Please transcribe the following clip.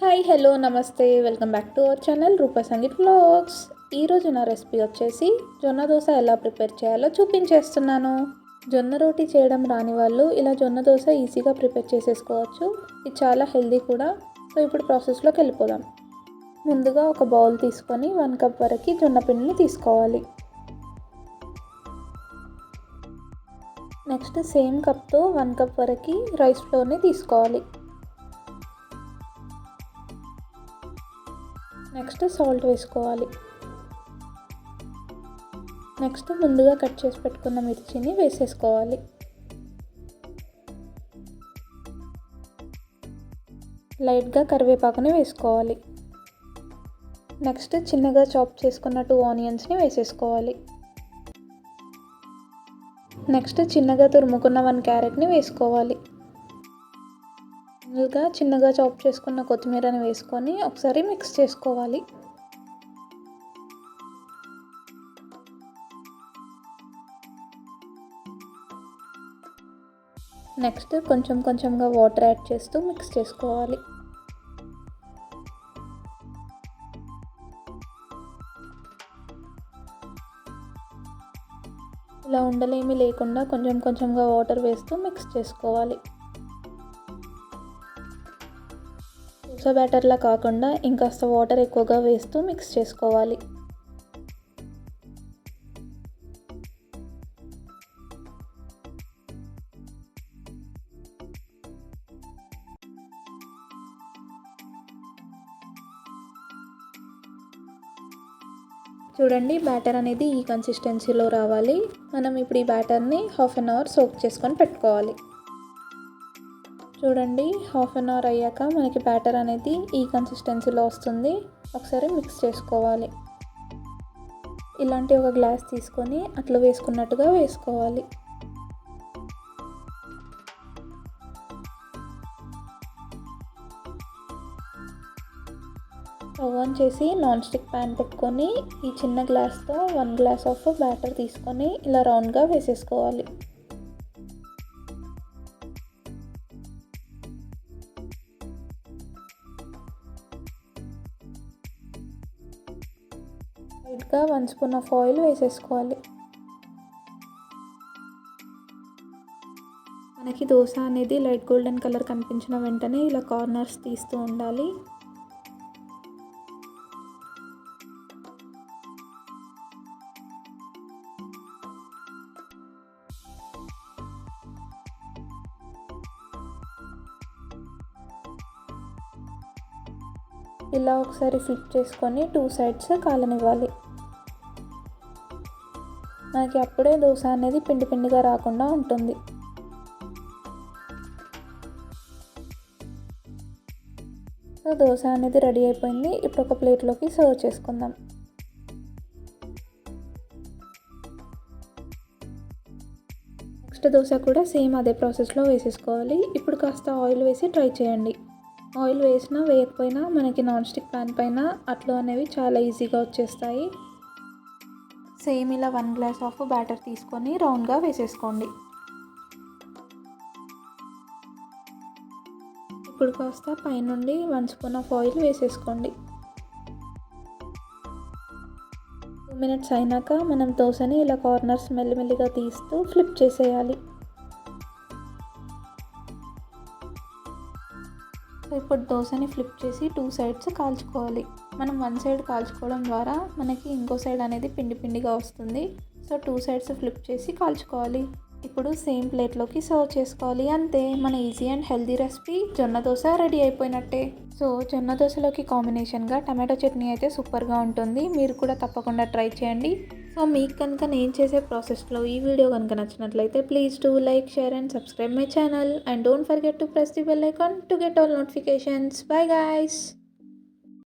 Hi hello నమస్తే. Welcome back to our channel Rupa Sangeet blogs ఈరోజు నా recipe వచ్చేసి జొన్న దోశ ఎలా ప్రిపేర్ చేయాలో చూపించేస్తున్నాను. జొన్న రోటీ చేయడం రాని వాళ్ళు ఇలా జొన్న దోశ ఈజీగా ప్రిపేర్ చేసేసుకోవచ్చు. ఇది చాలా హెల్దీ కూడా. సో ఇప్పుడు ప్రాసెస్లోకి వెళ్ళిపోదాం. ముందుగా ఒక బౌల్ తీసుకొని వన్ కప్ వరకు జొన్న పిండిని తీసుకోవాలి. నెక్స్ట్ సేమ్ కప్తో వన్ కప్ వరకు రైస్ ఫ్లోర్ని తీసుకోవాలి. నెక్స్ట్ సాల్ట్ వేసుకోవాలి. నెక్స్ట్ ముందుగా కట్ చేసి పెట్టుకున్న మిర్చిని వేసేసుకోవాలి. లైట్గా కరివేపాకుని వేసుకోవాలి. నెక్స్ట్ చిన్నగా చాప్ చేసుకున్న టూ ఆనియన్స్ని వేసేసుకోవాలి. నెక్స్ట్ చిన్నగా తురుముకున్న వన్ క్యారెట్ని వేసుకోవాలి. ఫైనల్గా చిన్నగా చాప్ చేసుకున్న కొత్తిమీరని వేసుకొని ఒకసారి మిక్స్ చేసుకోవాలి. నెక్స్ట్ కొంచెం కొంచెంగా వాటర్ యాడ్ చేస్తూ మిక్స్ చేసుకోవాలి. ఇలా ఉండలేమి లేకుండా కొంచెం కొంచెంగా వాటర్ వేస్తూ మిక్స్ చేసుకోవాలి. సో బ్యాటర్లా కాకుండా ఇంకాస్త వాటర్ ఎక్కువగా వేస్తూ మిక్స్ చేసుకోవాలి. చూడండి బ్యాటర్ అనేది ఈ కన్సిస్టెన్సీలో రావాలి. మనం ఇప్పుడు ఈ బ్యాటర్ని హాఫ్ అన్ అవర్ సోక్ చేసుకొని పెట్టుకోవాలి. చూడండి హాఫ్ అన్ అవర్ అయ్యాక మనకి బ్యాటర్ అనేది ఈ కన్సిస్టెన్సీలో వస్తుంది. ఒకసారి మిక్స్ చేసుకోవాలి. ఇలాంటి ఒక గ్లాస్ తీసుకొని అట్లా వేసుకున్నట్టుగా వేసుకోవాలి. స్టవ్ ఆన్ చేసి నాన్ స్టిక్ ప్యాన్ పెట్టుకొని ఈ చిన్న గ్లాస్తో వన్ గ్లాస్ ఆఫ్ బ్యాటర్ తీసుకొని ఇలా రౌండ్గా వేసేసుకోవాలి. లైట్గా వన్ స్పూన్ ఆఫ్ ఆయిల్ వేసేసుకోవాలి. మనకి దోశ అనేది లైట్ గోల్డెన్ కలర్ కనిపించిన వెంటనే ఇలా కార్నర్స్ తీస్తూ ఉండాలి. ఇలా ఒకసారి ఫ్లిప్ చేసుకొని టూ సైడ్స్ కాలనివ్వాలి. మనకి అప్పుడే దోశ అనేది పిండి పిండిగా రాకుండా ఉంటుంది. సో దోశ అనేది రెడీ అయిపోయింది. ఇప్పుడు ఒక ప్లేట్లోకి సర్వ్ చేసుకుందాం. నెక్స్ట్ దోశ కూడా సేమ్ అదే ప్రాసెస్లో వేసేసుకోవాలి. ఇప్పుడు కాస్త ఆయిల్ వేసి ట్రై చేయండి. ఆయిల్ వేసినా వేయకపోయినా మనకి నాన్ స్టిక్ ప్యాన్ పైన అట్లు అనేవి చాలా ఈజీగా వచ్చేస్తాయి. సేమ్ ఇలా వన్ గ్లాస్ ఆఫ్ బ్యాటర్ తీసుకొని రౌండ్గా వేసేసుకోండి. ఇప్పుడు కాస్త పైనుండి వన్ స్పూన్ ఆఫ్ ఆయిల్ వేసేసుకోండి. టూ మినిట్స్ అయినాక మనం దోశని ఇలా కార్నర్స్ మెల్లిమెల్లిగా తీస్తూ ఫ్లిప్ చేసేయాలి. సో ఇప్పుడు దోశని ఫ్లిప్ చేసి టూ సైడ్స్ కాల్చుకోవాలి. మనం వన్ సైడ్ కాల్చుకోవడం ద్వారా మనకి ఇంకో సైడ్ అనేది పిండి పిండిగా వస్తుంది. సో టూ సైడ్స్ ఫ్లిప్ చేసి కాల్చుకోవాలి. ఇప్పుడు సేమ్ ప్లేట్లోకి సర్వ్ చేసుకోవాలి. అంతే మన ఈజీ అండ్ హెల్దీ రెసిపీ జొన్న దోశ రెడీ అయిపోయినట్టే. సో జొన్న దోశలోకి కాంబినేషన్గా టమాటో చట్నీ అయితే సూపర్గా ఉంటుంది. మీరు కూడా తప్పకుండా ట్రై చేయండి. సో మీకు కనుక నేను చేసే ప్రాసెస్లో ఈ వీడియో కనుక నచ్చినట్లయితే please do like share and subscribe my channel and don't forget to press the bell icon to get all notifications bye guys